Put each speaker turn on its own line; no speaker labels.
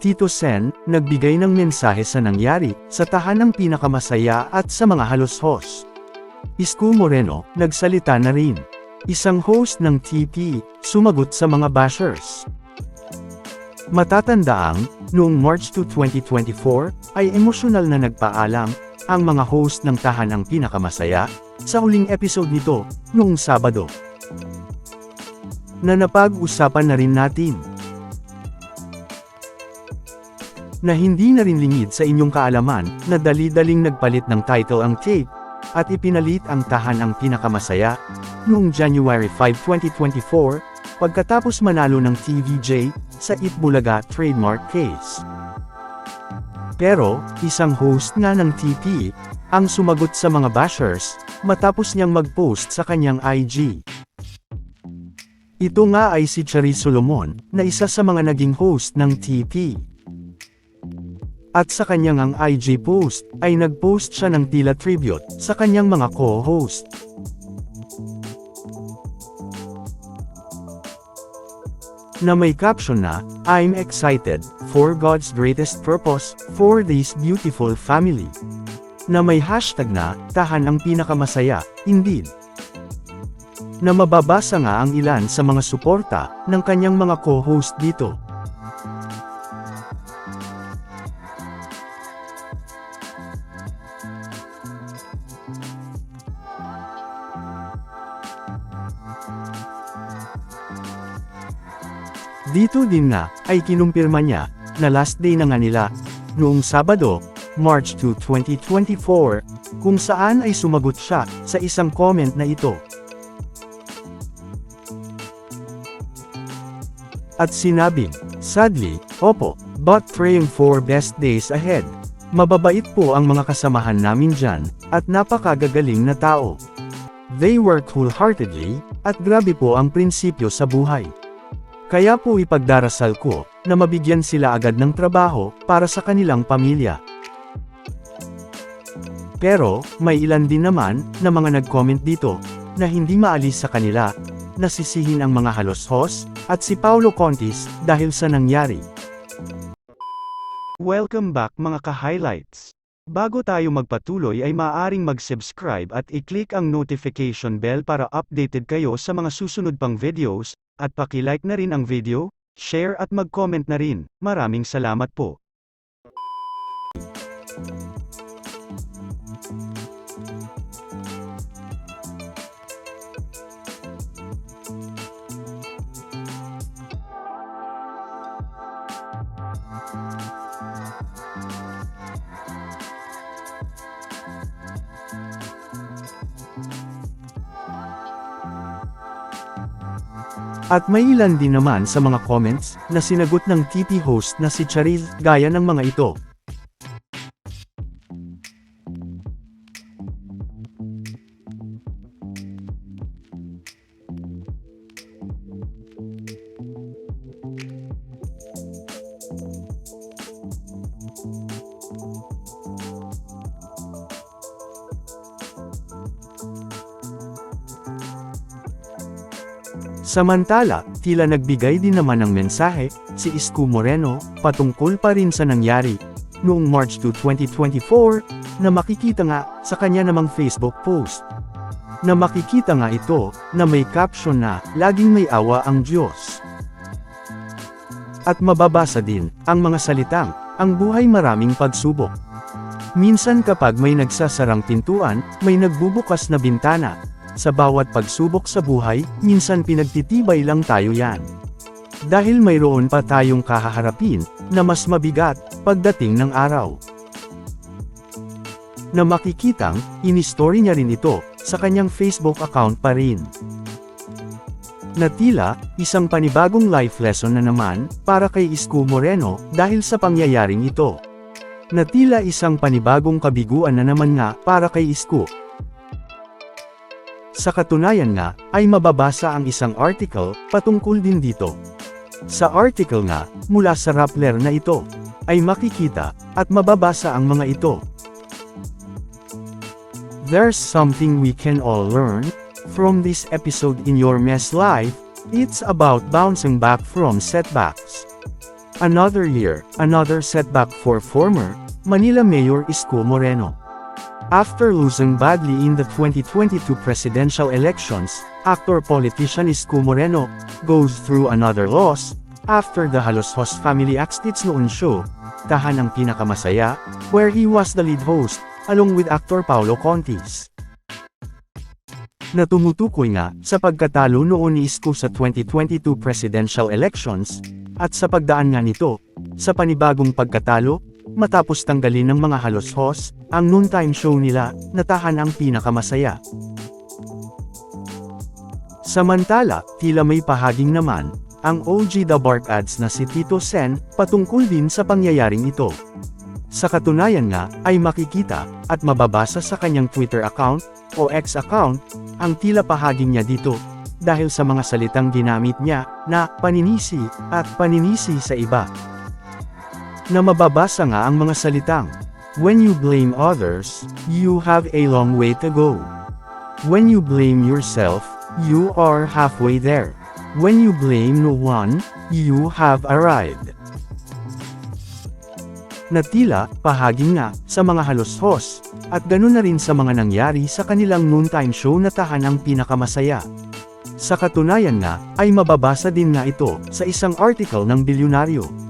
Tito Sen, nagbigay ng mensahe sa nangyari, sa tahanang pinakamasaya at sa mga halos-hos. Isko Moreno, nagsalita na rin. Isang host ng TP, sumagot sa mga bashers. Matatandaang, noong March 2, 2024, ay emosyonal na nagpaalam, ang mga host ng tahanang pinakamasaya, sa huling episode nito, noong Sabado. Na napag-usapan na rin natin. Na hindi na rin lingid sa inyong kaalaman, na dali-daling nagpalit ng title ang tape, at ipinalit ang tahanang pinakamasaya, noong January 5, 2024, pagkatapos manalo ng TVJ, sa Itbulaga trademark case. Pero, isang host nga ng TP, ang sumagot sa mga bashers, matapos niyang mag-post sa kanyang IG. Ito nga ay si Charis Solomon, na isa sa mga naging host ng TP. At sa kanyang ang IG post, ay nag-post siya ng tila tribute sa kanyang mga co-host. Na may caption na, I'm excited for God's greatest purpose for this beautiful family. Na may hashtag na, tahan ang pinakamasaya, indeed. Na mababasa nga ang ilan sa mga suporta ng kanyang mga co-host dito. Dito din nga, ay kinumpirma niya, na last day na nga nila, noong Sabado, March 2, 2024, kung saan ay sumagot siya, sa isang comment na ito. At sinabing, sadly, opo, but praying for best days ahead. Mababait po ang mga kasamahan namin dyan, at napakagagaling na tao. They work wholeheartedly, at grabe po ang prinsipyo sa buhay. Kaya po ipagdarasal ko, na mabigyan sila agad ng trabaho, para sa kanilang pamilya. Pero, may ilan din naman, na mga nag-comment dito, na hindi maalis sa kanila, nasisihin ang mga halos-hos, at si Paulo Contis, dahil sa nangyari. Welcome back mga ka-highlights. Bago tayo magpatuloy ay maaaring mag-subscribe at i-click ang notification bell para updated kayo sa mga susunod pang videos, at paki-like na rin ang video, share at mag-comment na rin. Maraming salamat po. At may ilan din naman sa mga comments na sinagot ng TP host na si Charil gaya ng mga ito. Samantala, tila nagbigay din naman ng mensahe, si Isko Moreno, patungkol pa rin sa nangyari, noong March 2, 2024, na makikita nga, sa kanya namang Facebook post. Na makikita nga ito, na may caption na, laging may awa ang Diyos. At mababasa din, ang mga salitang, ang buhay maraming pagsubok. Minsan kapag may nagsasarang pintuan, may nagbubukas na bintana, sa bawat pagsubok sa buhay, minsan pinagtitibay lang tayo yan. Dahil mayroon pa tayong kahaharapin, na mas mabigat, pagdating ng araw. Na makikitang, in-story niya rin ito, sa kanyang Facebook account pa rin. Na tila, isang panibagong life lesson na naman, para kay Isko Moreno, dahil sa pangyayaring ito. Na tila isang panibagong kabiguan na naman nga, para kay Isko, sa katunayan nga, ay mababasa ang isang article, patungkol din dito. Sa article nga, mula sa Rappler na ito, ay makikita, at mababasa ang mga ito. There's something we can all learn, from this episode in your mess life, it's about bouncing back from setbacks. Another year, another setback for former Manila Mayor Isko Moreno. After losing badly in the 2022 presidential elections, actor-politician Isko Moreno goes through another loss after the Halos Host family axed its noon show, Tahan ang Pinakamasaya, where he was the lead host, along with actor Paolo Contis. Na tumutukoy nga sa pagkatalo noon ni Isko sa 2022 presidential elections, at sa pagdaan nga nito, sa panibagong pagkatalo, matapos tanggalin ng mga halos host, ang noontime show nila, natahan ang pinakamasaya. Samantala, tila may pahaging naman, ang OG The Bark Ads na si Tito Sen, patungkol din sa pangyayaring ito. Sa katunayan nga, ay makikita, at mababasa sa kanyang Twitter account, o X account, ang tila pahaging niya dito, dahil sa mga salitang ginamit niya, na paninisi, at paninisi sa iba. Na mababasa nga ang mga salitang, When you blame others, you have a long way to go. When you blame yourself, you are halfway there. When you blame no one, you have arrived. Na tila, pahaging nga, sa mga halos-hos, at ganoon na rin sa mga nangyari sa kanilang noontime show na tahan ang pinakamasaya. Sa katunayan nga, ay mababasa din nga ito, sa isang article ng bilyonaryo.